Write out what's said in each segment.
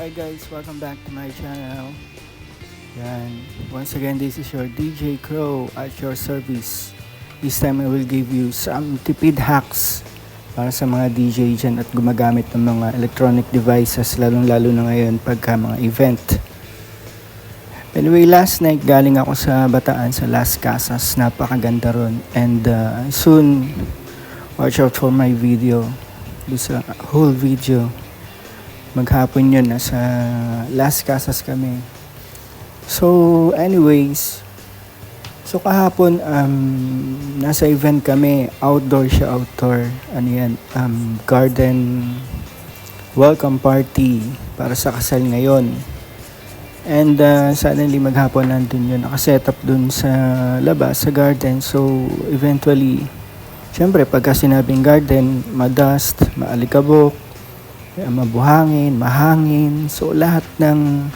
Hi guys, welcome back to my channel. Yan. Once again, this is your DJ Crow at your service. This time I will give you some tipid hacks para sa mga DJ dyan at gumagamit ng mga electronic devices lalong lalo na ngayon pagka mga event. Anyway, last night galing ako sa Bataan sa Las Casas. Napakaganda ron. And uh, soon, watch out for my video. Do sa whole video maghapon yun, nasa Las Casas kami. So, anyways, so kahapon, um, nasa event kami, outdoor siya, outdoor, ano yan, um, garden welcome party para sa kasal ngayon. And uh, suddenly maghapon nandun yun, nakaset up dun sa labas, sa garden. So, eventually, syempre, pagka sinabing garden, madust, maalikabok, mabuhangin, mahangin. So lahat ng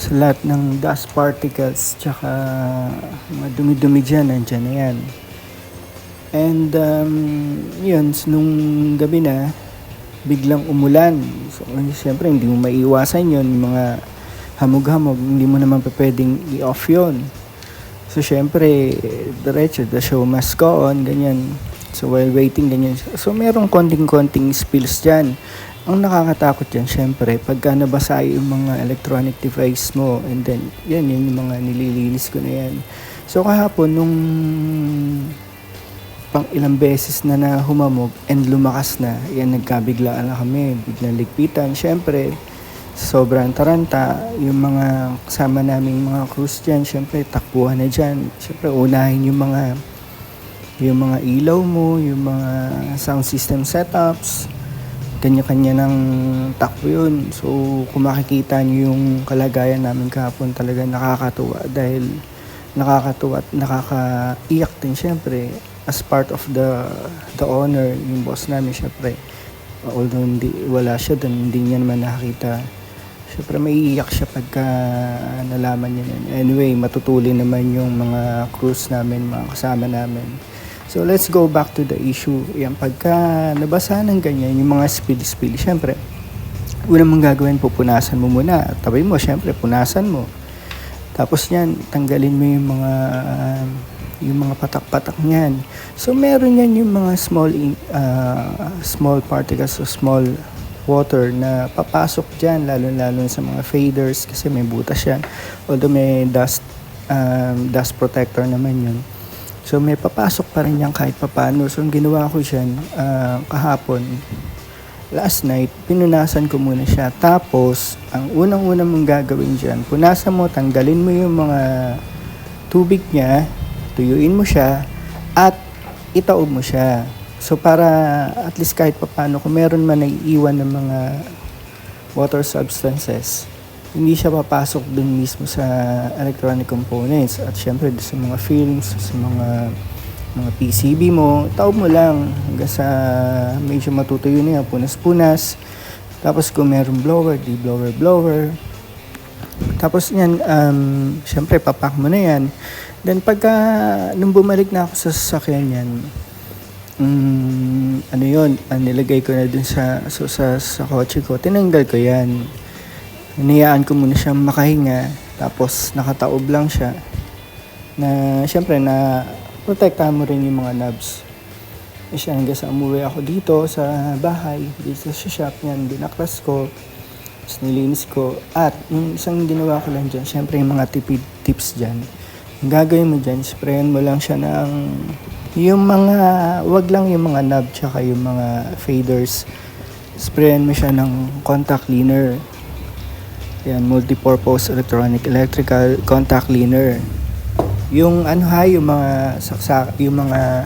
sa lahat ng dust particles tsaka mga dumi-dumi dyan, nandyan na yan. And um, yun, so nung gabi na, biglang umulan. So siyempre hindi mo maiiwasan yun, mga hamog-hamog, hindi mo naman pa pwedeng i-off yun. So syempre, diretso, the show must go on, ganyan. So while waiting, ganyan. So merong konting-konting spills dyan. Ang nakakatakot yan, syempre, pagka nabasa yung mga electronic device mo, and then, yan, yun yung mga nililinis ko na yan. So, kahapon, nung pang ilang beses na na humamog and lumakas na, yan, nagkabiglaan na kami, biglang ligpitan. Syempre, sobrang taranta, yung mga kasama naming mga crews dyan, syempre, takbuhan na dyan. Syempre, unahin yung mga yung mga ilaw mo, yung mga sound system setups, kanya-kanya ng takbo yun. So, kung makikita nyo yung kalagayan namin kahapon, talaga nakakatuwa dahil nakakatuwa at nakakaiyak din syempre as part of the the honor yung boss namin syempre although hindi, wala siya doon hindi niya naman nakakita syempre maiiyak siya pagka nalaman niya yun. anyway matutulin naman yung mga crews namin mga kasama namin So let's go back to the issue. Yan, pagka nabasa ng ganyan, yung mga spill-spill, syempre, una mong gagawin, pupunasan mo muna. Tabi mo, syempre, punasan mo. Tapos yan, tanggalin mo yung mga uh, yung mga patak-patak niyan. So meron yan yung mga small uh, small particles o small water na papasok diyan lalo-lalo sa mga faders kasi may butas yan. Although may dust um, dust protector naman yun. So may papasok pa rin yan kahit papano. So ang ginawa ko dyan uh, kahapon, last night, pinunasan ko muna siya. Tapos, ang unang-unang mong gagawin dyan, punasan mo, tanggalin mo yung mga tubig niya, tuyuin mo siya, at itaob mo siya. So para at least kahit papano, kung meron man naiiwan ng mga water substances, hindi siya papasok dun mismo sa electronic components at syempre sa mga films, sa mga mga PCB mo, taob mo lang hanggang sa medyo matutuyo na yan, punas-punas. Tapos kung meron blower, di blower, blower. Tapos yan, um, syempre papak mo na yan. Then pagka, nung bumalik na ako sa sasakyan yan, um, ano yun, uh, nilagay ko na dun sa, so, sa, sa kotse ko, tinanggal ko yan hinayaan ko muna siyang makahinga tapos nakataob lang siya na syempre na protektahan mo rin yung mga knobs e siya hanggang sa umuwi ako dito sa bahay dito sa shop niyan binaklas ko tapos nilinis ko. At yung isang ginawa ko lang dyan syempre yung mga tipid tips dyan. Ang gagawin mo dyan sprayan mo lang siya ng yung mga wag lang yung mga knob tsaka yung mga faders. Sprayan mo siya ng contact cleaner yan, multi-purpose electronic electrical contact cleaner. Yung ano ha, yung mga saksak, yung mga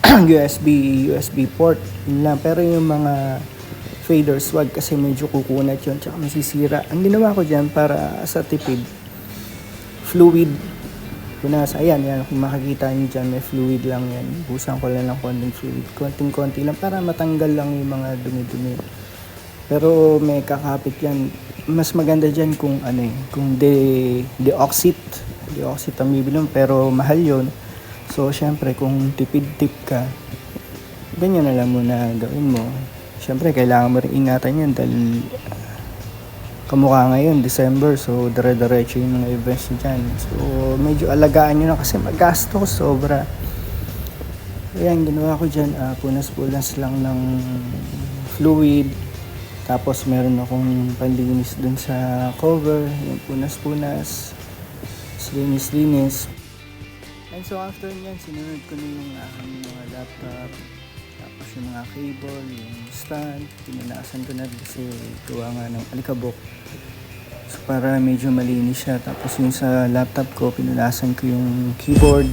USB USB port, yun lang. Pero yung mga faders, wag kasi medyo kukunat yun, tsaka masisira. Ang ginawa ko dyan para sa tipid, fluid. Punas, ayan, yan, kung makikita nyo dyan, may fluid lang yan. Busan ko lang ng konting fluid, konting-konti lang para matanggal lang yung mga dumi-dumi. Pero may kakapit yan mas maganda dyan kung ano eh, kung de, deoxit. Deoxit ang bibilong pero mahal yon So, syempre, kung tipid-tip ka, ganyan na lang muna gawin mo. Syempre, kailangan mo rin ingatan yan dahil kamukha ngayon, December. So, dire-diretso yung mga events dyan. So, medyo alagaan nyo na kasi magasto sobra. Ayan, ginawa ko dyan, ah, punas-punas lang ng fluid. Tapos meron akong panlinis dun sa cover, yung punas-punas, linis-linis. And so after nyan, sinunod ko na yung aking mga laptop, tapos yung mga cable, yung stand, pinunasan ko na kasi gawa nga ng alikabok. So para medyo malinis siya. Tapos yung sa laptop ko, pinunasan ko yung keyboard,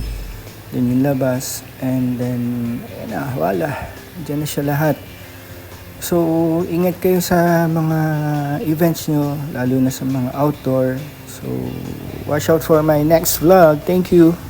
then yung labas, and then, ayan na, wala. Diyan na siya lahat. So, ingat kayo sa mga events nyo, lalo na sa mga outdoor. So, watch out for my next vlog. Thank you.